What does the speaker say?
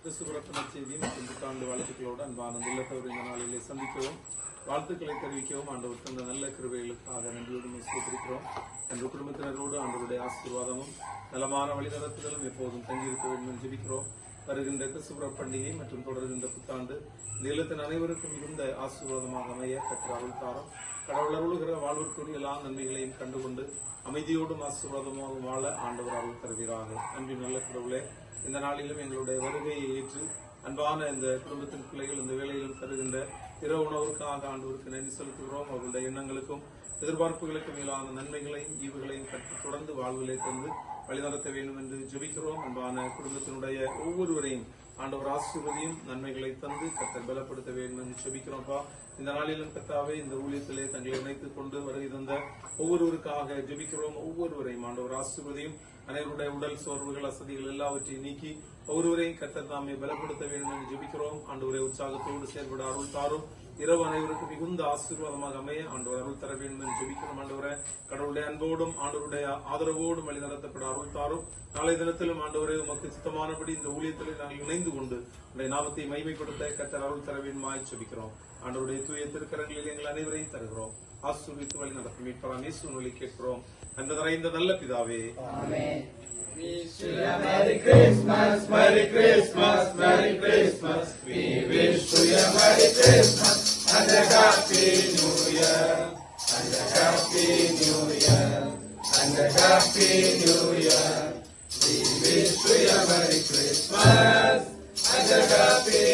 கிறிஸ்துவரத்தன செய்தியும் மற்றும் புத்தாண்டு வாழ்த்துக்களோடு அன்பான நல்லத்தவர் இந்த நாளிலே சந்திக்கவும் வாழ்த்துக்களை தெரிவிக்கவும் ஆண்டவர் தந்த நல்ல கிருபைகளுக்காக நன்றியோடு முயற்சித்திருக்கிறோம் என்ற குடும்பத்தினரோடு ஆண்டவருடைய ஆசீர்வாதமும் நலமான வழிநடத்துதலும் எப்போதும் தங்கியிருக்க வேண்டும் என்று ஜெபிக்கிறோம். வருகின்ற கிறிஸ்துவ பண்டிகை மற்றும் தொடர்கின்ற புத்தாண்டு இந்த இல்லத்தின் அனைவருக்கும் மிகுந்த ஆசீர்வாதமாக அமைய கற்ற அருள்தாரம் கடவுள் அருளுகிற வாழ்விற்குரிய எல்லா நன்மைகளையும் கண்டுகொண்டு அமைதியோடும் ஆசீர்வாதமாகவும் வாழ ஆண்டவர் அருள் தருகிறார்கள் அன்பின் நல்ல கடவுளே இந்த நாளிலும் எங்களுடைய வருகையை ஏற்று அன்பான இந்த குடும்பத்தின் பிள்ளைகள் இந்த வேலையிலும் தருகின்ற இரவு உணவுக்காக ஆண்டவருக்கு நன்றி செலுத்துகிறோம். அவர்களுடைய எண்ணங்களுக்கும் எதிர்பார்ப்புகளுக்கும் மேலான நன்மைகளையும் ஈவுகளையும் கற்று தொடர்ந்து வாழ்விலே தந்து வழிநடத்த வேண்டும் என்று ஜெபிக்கிறோம். அன்பான குடும்பத்தினுடைய ஒவ்வொருவரையும் ஆண்டவர் ஆசீர்வதியும் நன்மைகளை தந்து கத்தர் பலப்படுத்த வேண்டும் என்று ஜெபிக்கிறோம்ப்பா இந்த நாளிலும் கத்தாவே இந்த ஊழியத்திலே தங்களை இணைத்துக் கொண்டு வருகை தந்த ஒவ்வொருவருக்காக ஜெபிக்கிறோம். ஒவ்வொருவரையும் ஆண்டவர் ஆசீர்வதியும் அனைவருடைய உடல் சோர்வுகள் அசதிகள் எல்லாவற்றையும் நீக்கி ஒவ்வொருவரையும் கத்தர் தாமே பலப்படுத்த வேண்டும் என்று ஜெபிக்கிறோம். ஆண்டவரை உற்சாகத்தோடு செயல்பட அருள் தாரும். இரவு அனைவருக்கும் மிகுந்த ஆசீர்வாதமாக அமைய ஆண்டவர் அருள் தர வேண்டும் என்று ஜெபிக்கிறோம் ஆண்டவரை. கடவுளுடைய அன்போடும் ஆண்டவருடைய ஆதரவோடும் வழிநடத்தப்பட அருள் தாரும். நாளை தினத்திலும் ஆண்டவரே உமக்கு சித்தமானபடி இந்த ஊழியத்தில் நாங்கள் இணைந்து கொண்டு உடைய நாமத்தை மைமைப்படுத்த கத்தர் அருள் தர வேண்டுமாய் ஜெபிக்கிறோம். ஆண்டவருடைய தூய திருக்கரங்களில் எங்கள் அனைவரையும் தருகிறோம் ஆசீர்வித்து வழி நடத்தும் மீட்பராம் இயேசுவின் வழி கேட்கிறோம் அன்பு நிறைந்த நல்ல பிதாவே Merry Christmas, Merry Christmas, Merry Christmas. We wish you a Merry Christmas and a Happy New Year. And a Happy New Year. And a Happy New Year. We wish you a Merry Christmas and a Happy